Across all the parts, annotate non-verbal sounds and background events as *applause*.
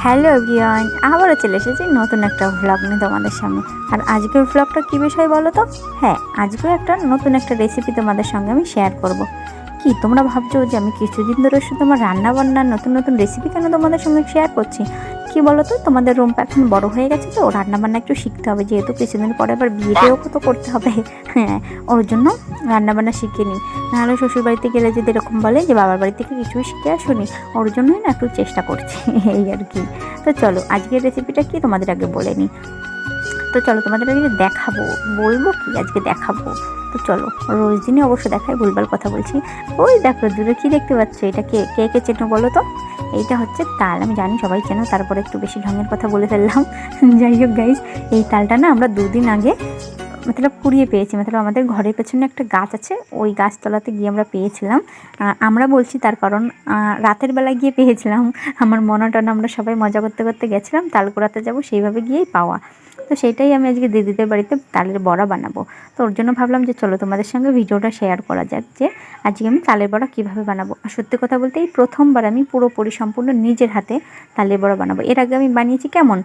Hello everyone আবারও চলে এসেছি নতুন একটা ভ্লগ নিয়ে তোমাদের সামনে আর আজকের ভ্লগটা কী বিষয় বলো তো হ্যাঁ আজকেও একটা নতুন একটা রেসিপি তোমাদের সঙ্গে আমি শেয়ার করব। কি? তোমরা ভাবছ যে আমি কিছুদিন ধরে শুধু আমার রান্না বান্নার নতুন নতুন রেসিপি কেন তোমাদের সঙ্গে শেয়ার করছি? কি বলো তো তোমাদের রুমটা এখন বড় হয়ে গেছে তো রান্না বান্না একটু শিখতে হবে। যেহেতু কিছুদিন পরে আবার বিয়েতেও তো করতে হবে। হ্যাঁ ওর জন্য রান্না বান্না শিখে নিই। নাহলে শ্বশুর বাড়িতে গেলে যদি এরকম বলে যে বাবার বাড়ি থেকে কিছুই শিখে আসুনি, ওর জন্যই না একটু চেষ্টা করছি। *laughs* এই আর কি। তো চলো, আজকের রেসিপিটা কি? তোমাদের আগে বলে নিই। তো চলো তোমাদের আজকে দেখাবো, বলব কি আজকে দেখাবো? তো চলো রোজ দিনই অবশ্য দেখায় ভুলবার কথা বলছি। ওই দেখো দূরে কি দেখতে পাচ্ছ? এটা কে কে কে চেনো বলো তো? এইটা হচ্ছে তাল, আমি জানি সবাই চেনো, তারপরে একটু বেশি ঢঙের কথা বলে ফেললাম। *laughs* যাই হোক গাইজ এই তালটা না আমরা দুদিন আগে, মতলব কুড়িয়ে পেয়েছি, মতলব আমাদের ঘরের পেছনে একটা গাছ আছে, ওই গাছতলাতে গিয়ে আমরা পেয়েছিলাম। আমরা বলছি তার কারণ রাতের বেলায় গিয়ে পেয়েছিলাম। আমার মনটন আমরা সবাই মজা করতে করতে গেছিলাম, তাল কুড়াতে যাব, সেইভাবে গিয়েই পাওয়া। তো সেটাই আমি আজকে দিদিদের বাড়িতে তালের বড়া বানাবো। তো ওর জন্য ভাবলাম যে চলো তোমাদের সঙ্গে ভিডিওটা শেয়ার করা যাক যে আজকে আমি তালের বড়া কীভাবে বানাবো। আর সত্যি কথা বলতে এই প্রথমবার আমি পুরোপুরি সম্পূর্ণ নিজের হাতে তালের বড়া বানাবো। এর আগে আমি বানিয়েছি কেমন?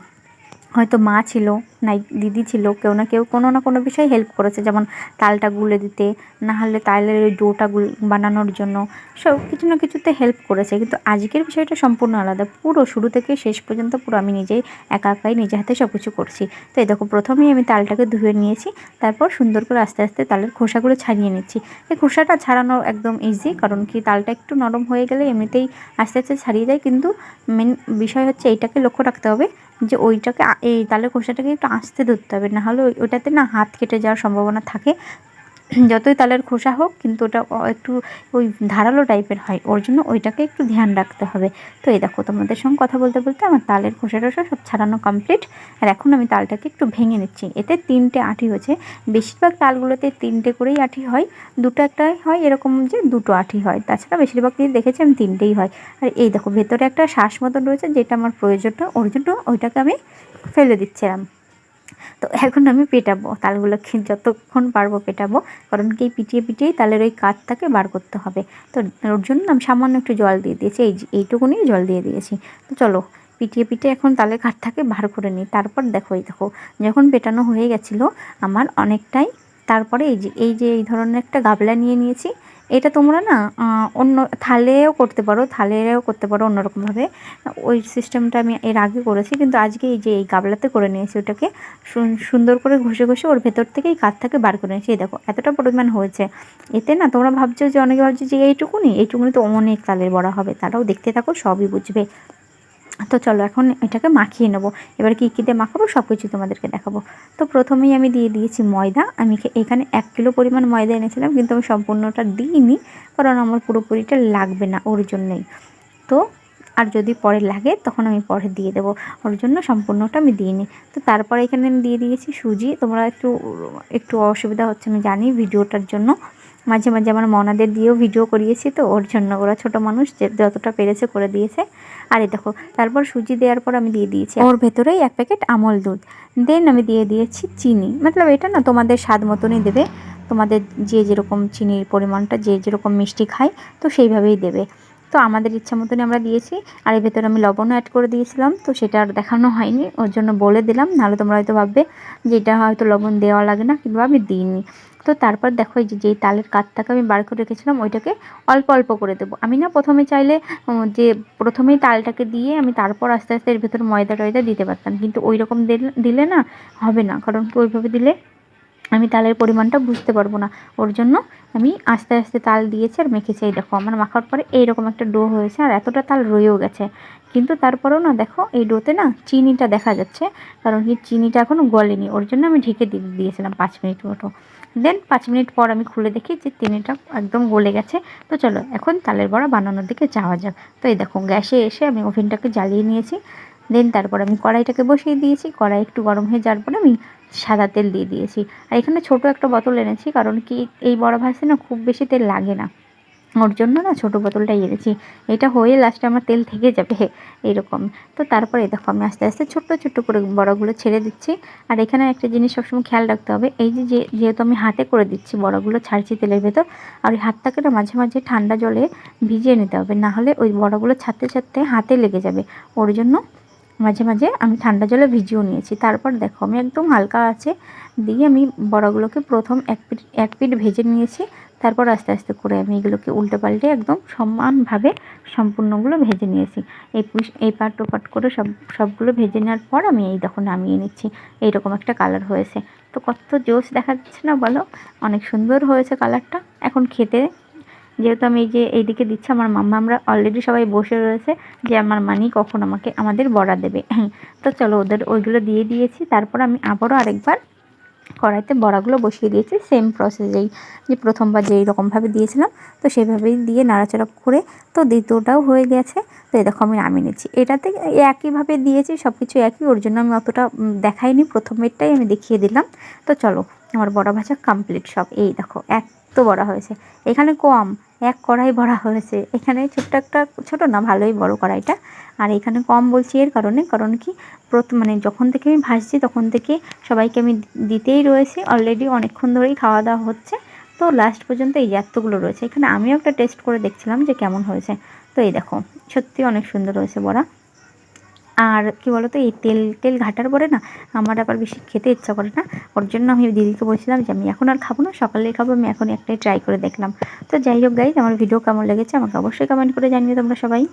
হয়তো মা ছিল, নাই দিদি ছিল, কেউ না কেউ কোনো না কোনো বিষয়ে হেল্প করেছে, যেমন তালটা গুলে দিতে, না হলে তালের ওই ডোটা গুল, বানানোর জন্য। সব কিছু না কিছুতে হেল্প করেছে, কিন্তু আজকের বিষয়টা সম্পূর্ণ আলাদা। পুরো শুরু থেকে শেষ পর্যন্ত পুরো আমি নিজেই একা একাই নিজে হাতে সব কিছু করছি। তো এই দেখো, প্রথমেই আমি তালটাকে ধুয়ে নিয়েছি, তারপর সুন্দর করে আস্তে আস্তে তালের খোসাগুলো ছাড়িয়ে নিচ্ছি। এই খোসাটা ছাড়ানো একদম ইজি কারণ কি তালটা একটু নরম হয়ে গেলে এমনিতেই আস্তে আস্তে ছাড়িয়ে যায়, কিন্তু মেন বিষয় হচ্ছে এইটাকে লক্ষ্য রাখতে হবে যে ওইটাকে এই তাহলে খোসাটাকে একটু আস্তে ধরতে হবে। না হলে ওইটাতে না হাত কেটে যাওয়ার সম্ভাবনা থাকে। *clears throat* যতই তালের খোসা হোক, কিন্তু ওটা একটু ওই ধারালো টাইপের হয়। ওর জন্য ওইটাকে একটু ধ্যান রাখতে হবে। তো এই দেখো, তোমাদের সঙ্গে কথা বলতে বলতে আমার তালের খোসা টোসা সব ছাড়ানো কমপ্লিট আর এখন আমি তালটাকে একটু ভেঙে নিচ্ছি। এতে তিনটে আঁটি হয়েছে। বেশিরভাগ তালগুলোতে তিনটে করেই আঁটি হয়। দুটো একটাই হয়, এরকম যে দুটো আঁটি হয়। তাছাড়া বেশিরভাগ দিয়ে দেখেছি আমি তিনটেই হয়। আর এই দেখো, ভেতরে একটা শ্বাস মতন রয়েছে, যেটা আমার প্রয়োজনটা ওর জন্য ওইটাকে আমি ফেলে দিচ্ছিলাম। তো এখন আমি পেটাবো, তালগুলো যতক্ষণ পারব পেটাবো, কারণ কি পিটিয়ে পিটিয়েই তালের ওই কাঠটাকে বার করতে হবে। তো ওর জন্য আমি সামান্য একটু জল দিয়ে দিয়েছি, এই এইটুকুনি জল দিয়ে দিয়েছি। তো চলো, পিটিয়ে পিটিয়ে এখন তালের কাঠটাকে বার করে নিই। তারপর দেখো, এই দেখো, যখন পেটানো হয়ে গেছিল, আমার অনেকটাই তারপরে এই যে এই যে এই ধরনের একটা গাবলা নিয়ে নিয়েছি এটা তোমরা না অন্য, থালেও করতে পারো, থালেও করতে পারো অন্যরকমভাবে। ওই সিস্টেমটা আমি এর আগে করেছি, কিন্তু আজকে এই যে এই গাবলাতে করে নিয়েছি ওটাকে সুন- সুন্দর করে ঘষে ঘষে ওর ভেতর থেকে এই কাঠটাকে বার করে নিয়েছি। এই দেখো, এতটা পরিমাণ হয়েছে। এতে না তোমরা ভাবছ যে অনেকে ভাবছ যে এইটুকুনি এইটুকুনি তো অনেক তালের বড়া হবে, তারাও দেখতে থাকো, সবই বুঝবে। তো চলো এখন এটাকে মাখিয়ে নেব। এবার কী কী দিয়ে মাখাবো সব কিছু তোমাদেরকে দেখাবো। তো প্রথমেই আমি দিয়ে দিয়েছি ময়দা। আমি এখানে এক কিলো পরিমাণ ময়দা এনেছিলাম, কিন্তু আমি সম্পূর্ণটা দিইনি, কারণ আমার পুরোপুরিটা লাগবে না ওর জন্যই। তো আর যদি পরে লাগে, তখন আমি পরে দিয়ে দেবো। ওর জন্য সম্পূর্ণটা আমি দিইনি। তো তারপরে এখানে আমি দিয়ে দিয়েছি সুজি। তোমরা একটু একটু অসুবিধা হচ্ছে, আমি জানি ভিডিওটার জন্য। মাঝে মাঝে আমার মনাদের দিয়েও ভিডিও করিয়েছি তো, ওর জন্য। ওরা ছোট মানুষ, যে যতটা পেরেছে করে দিয়েছে। আর এই দেখো, তারপর সুজি দেওয়ার পর আমি দিয়ে দিয়েছি। ওর ভেতরেই এক প্যাকেট আমল দুধ। দেন আমি দিয়ে দিয়েছি চিনি। মতলব এটা না, তোমাদের স্বাদ মতনই দেবে। তোমাদের যে যেরকম চিনির পরিমাণটা, যে যেরকম মিষ্টি খায়, তো সেইভাবেই দেবে। তো আমাদের ইচ্ছা মতনই আমরা দিয়েছি। আর এর ভেতরে আমি লবণও অ্যাড করে দিয়েছিলাম, তো সেটা আর দেখানো হয়নি। ওর জন্য বলে দিলাম, নাহলে তোমরা হয়তো ভাববে যে এটা হয়তো লবণ দেওয়া লাগে না কিন্তু আমি দিইনি। তো তারপর দেখো এই যে, যেই তালের কাঠটাকে আমি বার করে রেখেছিলাম, ওইটাকে অল্প অল্প করে দেবো। আমি না প্রথমে চাইলে যে প্রথমেই তালটাকে দিয়ে আমি তারপর আস্তে আস্তে এর ভেতর ময়দা টয়দা দিতে পারতাম। কিন্তু ওই রকম দিলে- না হবে না, কারণ কি ওইভাবে দিলে আমি তালের পরিমাণটা বুঝতে পারব না। ওর জন্য আমি আস্তে আস্তে তাল দিয়েছি আর মেখেছি। এই দেখো, আমার মাখার পরে এইরকম একটা ডো হয়েছে আর এতটা তাল রয়েও গেছে। কিন্তু তারপরেও না দেখো, এই ডোতে না চিনিটা দেখা যাচ্ছে, কারণ কি চিনিটা এখনও গলেনি। ওর জন্য আমি ঢেকে দিয়ে দিয়েছিলাম পাঁচ মিনিট মতো। দেন পাঁচ মিনিট পর আমি খুলে দেখি যে চিনিটা একদম গলে গেছে। তো চলো, এখন তালের বড়া বানানোর দিকে যাওয়া যাক। তো এই দেখো, গ্যাসে এসে আমি ওভেনটাকে জ্বালিয়ে নিয়েছি। দেন তারপর আমি কড়াইটাকে বসিয়ে দিয়েছি। কড়াই একটু গরম হয়ে যাওয়ার পরে আমি সাদা তেল দিয়ে দিয়েছি। আর এখানে ছোট একটা বোতল এনেছি, কারণ কি এই বড়া ভাসে না খুব বেশি তেল লাগে না। ওর জন্য না ছোটো বোতলটাই এনেছি এটা হয়ে লাস্টে আমার তেল থেকে যাবে এইরকম তো তারপরে দেখো আমি আস্তে আস্তে ছোট্ট ছোট্ট করে বড়াগুলো ছেড়ে দিচ্ছি। আর এখানে একটা জিনিস সবসময় খেয়াল রাখতে হবে, এই যে যেহেতু আমি হাতে করে দিচ্ছি বড়াগুলো ছাড়ছি তেলের ভেতর, আর ওই হাতটাকে মাঝে মাঝে ঠান্ডা জলে ভিজিয়ে নিতে হবে, না হলে ওই বড়াগুলো ছাড়তে ছাড়তে হাতে লেগে যাবে। ওর জন্য মাঝে মাঝে আমি ঠান্ডা জলে ভিজিয়েও নিয়েছি। তারপর দেখো আমি একদম হালকা আছে, দিয়ে আমি বড়াগুলোকে প্রথম এক পিঠ এক পিঠ ভেজে নিয়েছি। তারপর আস্তে আস্তে করে আমি এগুলোকে উল্টে পাল্টে একদম সমানভাবে সম্পূর্ণগুলো ভেজে নিয়েছি। এই এই পাট ও পাট করে সব, সবগুলো ভেজে নেওয়ার পর আমি এই দেখো নামিয়ে নিচ্ছি। এইরকম একটা কালার হয়েছে। তো কত জোস দেখা যাচ্ছে না বলো? অনেক সুন্দর হয়েছে কালারটা। এখন খেতে, যেহেতু আমি এই যে এইদিকে দিচ্ছি, আমার মাম্মা আমরা অলরেডি সবাই বসে রয়েছে যে আমার মানি কখন আমাকে, আমাদের বড়া দেবে। তো চলো ওদের ওইগুলো দিয়ে দিয়েছি। তারপর আমি আবারও আরেকবার কড়াইতে বড়াগুলো বসিয়ে দিয়েছি সেম প্রসেসেই যে প্রথমবার যেই রকমভাবে দিয়েছিলাম, তো সেভাবেই দিয়ে নাড়াচাড়া করে, তো দ্বিতীয়টাও হয়ে গেছে, তো দেখো আমি নামিয়ে নিচ্ছি। এটাতে একইভাবে দিয়েছি সব কিছু একই, ওর জন্য আমি অতটা দেখাইনি, প্রথমেরটাই আমি দেখিয়ে দিলাম। তো চলো, আমার বড়া ভাজা কমপ্লিট সব, এই দেখো, এক তো বড়া হয়েছে। এখানে কম, এক কড়াই বড়া হয়েছে। এখানে ছোট্ট একটা, ছোট না, ভালোই বড় কড়াইটা। আর এখানে কম বলছি এর কারণে, কারণ কি প্রথম মানে যখন থেকে আমি ভাসছি তখন থেকে সবাইকে আমি দিতেই রয়েছি। অলরেডি অনেকক্ষণ ধরেই খাওয়া দাওয়া হচ্ছে। তো লাস্ট পর্যন্ত এই এতগুলো রয়েছে, এখানে আমিও একটা টেস্ট করে দেখছিলাম যে কেমন হয়েছে। তো এই দেখো, সত্যি অনেক সুন্দর হয়েছে বড়া। আর কি বলতো, এই তেল তেল ঘাটার পরে না আমার আবার বেশি খেতে ইচ্ছা করে না। ওর জন্য আমি দিদিকে বলছিলাম যে, আমি এখন আর খাব না সকালে খাব। আমি এখন একটাই ট্রাই করে দেখলাম। তো যাই হোক গাইজ আমার ভিডিও কেমন লেগেছে আমাকে অবশ্যই কমেন্ট করে জানিয়ে তোমরা সবাই।